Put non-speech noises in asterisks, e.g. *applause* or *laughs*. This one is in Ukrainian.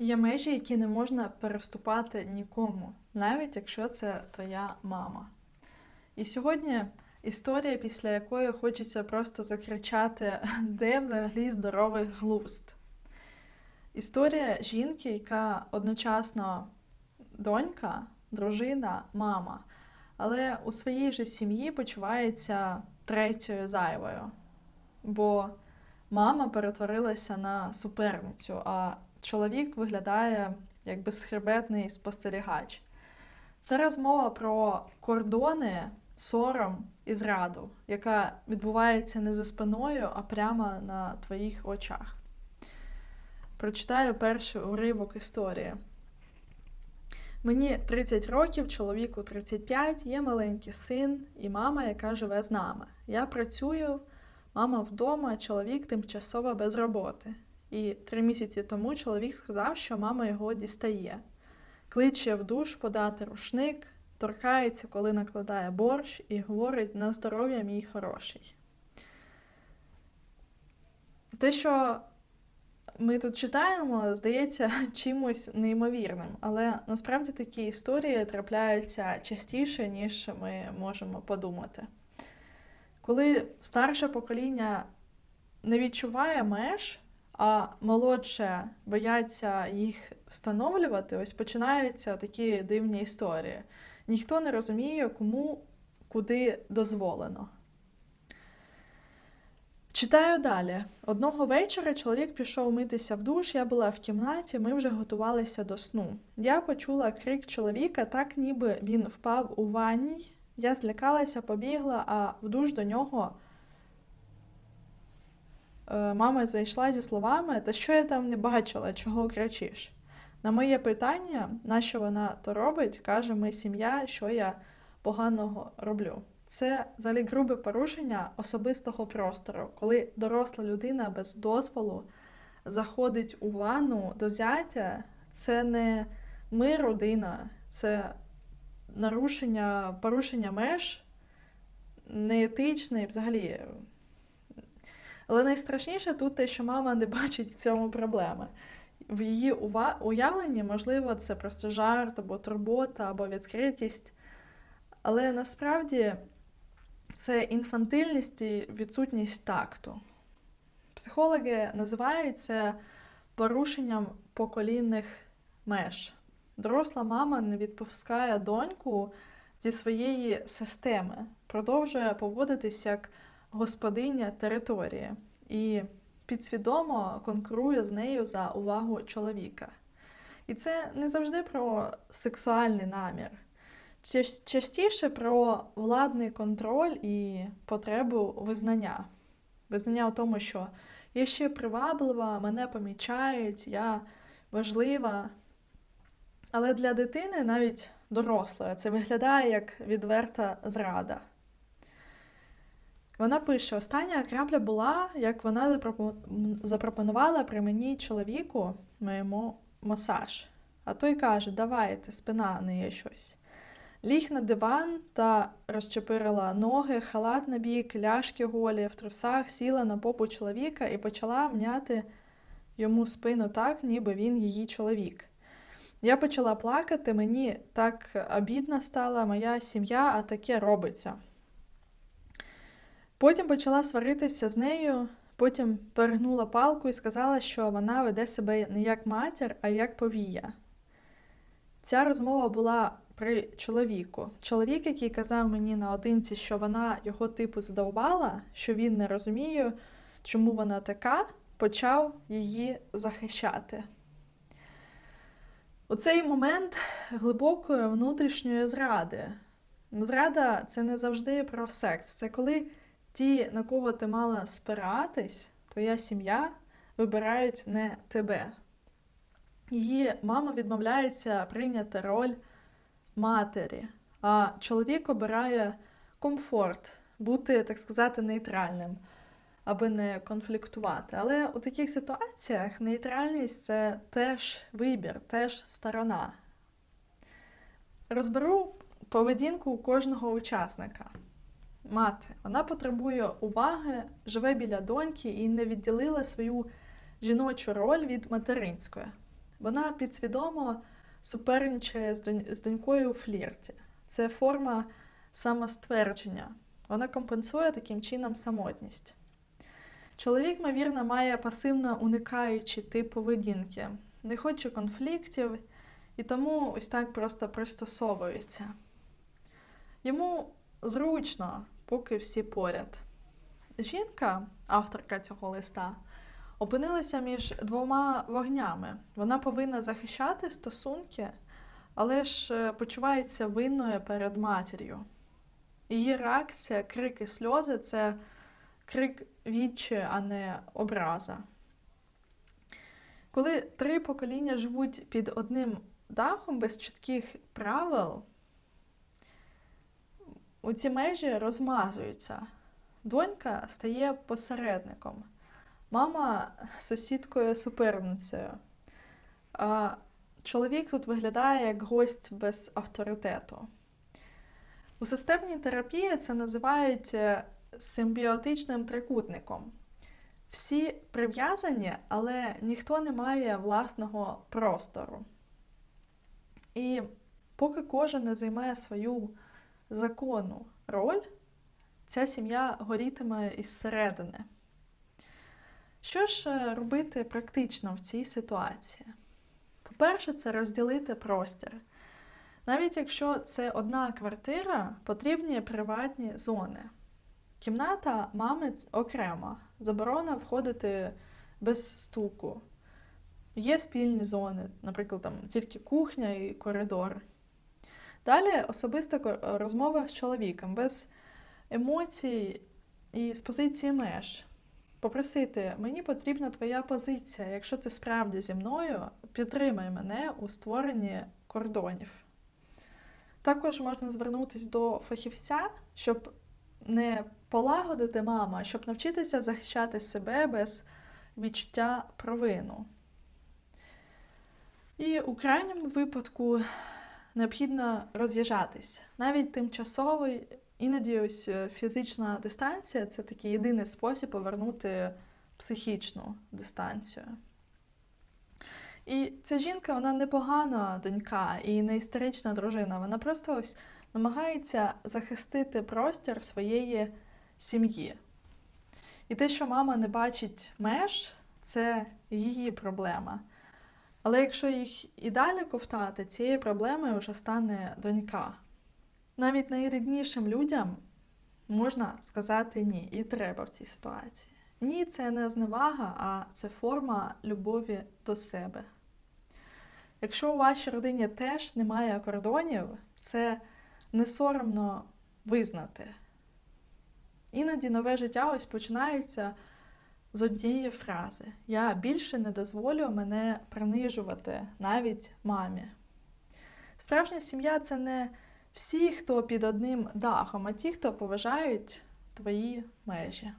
Є межі, які не можна переступати нікому, навіть якщо це твоя мама. І сьогодні історія, після якої хочеться просто закричати, *laughs* де взагалі здоровий глузд. Історія жінки, яка одночасно донька, дружина, мама, але у своїй же сім'ї почувається третьою зайвою. Бо мама перетворилася на суперницю, а чоловік виглядає як безхребетний спостерігач. Це розмова про кордони, сором і зраду, яка відбувається не за спиною, а прямо на твоїх очах. Прочитаю перший уривок історії. Мені 30 років, чоловіку 35, є маленький син і мама, яка живе з нами. Я працюю, мама вдома, чоловік тимчасово без роботи. І три місяці тому чоловік сказав, що мама його дістає. Кличе в душ подати рушник, торкається, коли накладає борщ, і говорить на здоров'я мій хороший. Те, що ми тут читаємо, здається *laughs* чимось неймовірним, але насправді такі історії трапляються частіше, ніж ми можемо подумати. Коли старше покоління не відчуває меж, а молодше бояться їх встановлювати, ось починаються такі дивні історії. Ніхто не розуміє, кому куди дозволено. Читаю далі. Одного вечора чоловік пішов митися в душ, я була в кімнаті, ми вже готувалися до сну. Я почула крик чоловіка, так ніби він впав у ванній. Я злякалася, побігла, а в душ до нього мама зайшла зі словами: Та що я там не бачила, чого кричиш? На моє питання, на що вона то робить, каже ми сім'я, що я поганого роблю. Це взагалі грубе порушення особистого простору, коли доросла людина без дозволу заходить у ванну до зятя, це не ми родина, це нарушення, порушення меж неетичне і взагалі. Але найстрашніше тут те, що мама не бачить в цьому проблеми. В її уявленні, можливо, це просто жарт або турбота, або відкритість. Але насправді це інфантильність і відсутність такту. Психологи називають це порушенням поколінних меж. Доросла мама не відпускає доньку зі своєї системи, продовжує поводитись як господиня території і підсвідомо конкурує з нею за увагу чоловіка. І це не завжди про сексуальний намір частіше про владний контроль і потребу визнання. Визнання у тому, що я ще приваблива, мене помічають, я важлива. Але для дитини, навіть дорослої, це виглядає як відверта зрада. Вона пише: остання крапля була, як вона запропонувала при мені чоловіку моєму масаж. А той каже: давайте, спина не є щось. Ліг на диван та розчепирила ноги, халат на бік, ляшки голі, в трусах, сіла на попу чоловіка і почала мняти йому спину так, ніби він її чоловік. Я почала плакати, мені так обідна стала моя сім'я, а таке робиться. Потім почала сваритися з нею, потім перегнула палку і сказала, що вона веде себе не як матір, а як повія. Ця розмова була при чоловіку. Чоловік, який казав мені наодинці, що вона його типу задовбала, що він не розуміє, чому вона така, почав її захищати. У цей момент глибокої внутрішньої зради. Зрада це не завжди про секс. Це коли ті, на кого ти мала спиратись, твоя сім'я, вибирають не тебе. Її мама відмовляється прийняти роль матері, а чоловік обирає комфорт, бути, так сказати, нейтральним, аби не конфліктувати. Але у таких ситуаціях нейтральність це теж вибір, теж сторона. Розберу поведінку кожного учасника. Мати, вона потребує уваги, живе біля доньки і не відділила свою жіночу роль від материнської. Вона підсвідомо суперничає з донь- з донькою у флірті. Це форма самоствердження. Вона компенсує таким чином самотність. Чоловік, ймовірно, має пасивно уникаючий тип поведінки, не хоче конфліктів і тому ось так просто пристосовується. Йому зручно, поки всі поряд. Жінка, авторка цього листа, опинилася між двома вогнями. Вона повинна захищати стосунки, але ж е, почувається винною перед матір'ю. Її реакція, крики, сльози це крик відчаю, а не образа. Коли три покоління живуть під одним дахом без чітких правил, у ці межі розмазуються. Донька стає посередником, мама сусідкою суперницею. Чоловік тут виглядає як гость без авторитету. У системній терапії це називають е, симбіотичним трикутником. Всі прив'язані, але ніхто не має власного простору. І поки кожен не займає свою законну роль, ця сім'я горітиме із середини. Що ж е, робити практично в цій ситуації? По-перше, це розділити простір. Навіть якщо це одна квартира, потрібні приватні зони. Кімната мами окрема, заборона входити без стуку. Є спільні зони, наприклад, там тільки кухня і коридор. Далі особиста розмова з чоловіком без емоцій і з позиції меж. Попросити, мені потрібна твоя позиція. Якщо ти справді зі мною, підтримай мене у створенні кордонів. Також можна звернутися до фахівця, щоб не полагодити маму, а щоб навчитися захищати себе без відчуття провину. І у крайньому випадку необхідно роз'їжджатись. Навіть тимчасовий, іноді ось е, фізична дистанція це такий єдиний спосіб повернути психічну дистанцію. І ця жінка, вона непогана донька і не істерична дружина. Вона просто ось намагається захистити простір своєї сім'ї. І те, що мама не бачить меж, це її проблема. Але якщо їх і далі ковтати, цією проблемою вже стане донька. Навіть найріднішим людям можна сказати ні, і треба в цій ситуації. Ні, це не зневага, а це форма любові до себе. Якщо у вашій родині теж немає кордонів, це не соромно визнати. Іноді нове життя ось починається з однієї фрази: Я більше не дозволю мене принижувати навіть мамі. Справжня сім'я це не всі, хто під одним дахом, а ті, хто поважають твої межі.